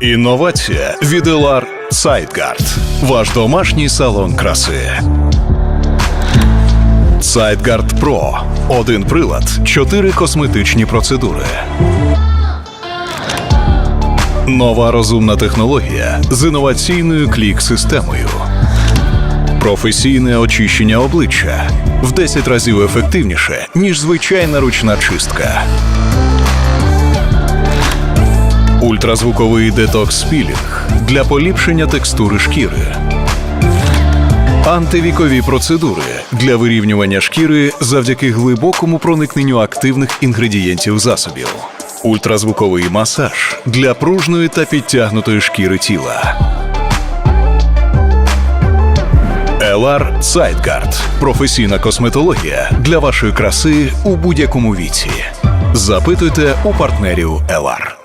Інновація від Elar Sideguard. Ваш домашній салон краси. Sideguard Pro. Один прилад, чотири косметичні процедури. Нова розумна технологія з інноваційною клік-системою. Професійне очищення обличчя в 10 разів ефективніше, ніж звичайна ручна чистка. Ультразвуковий детокс спілінг для поліпшення текстури шкіри. Антивікові процедури для вирівнювання шкіри завдяки глибокому проникненню активних інгредієнтів засобів. Ультразвуковий масаж для пружної та підтягнутої шкіри тіла. Елар Sideguard – професійна косметологія для вашої краси у будь-якому віці. Запитуйте у партнерів Елар.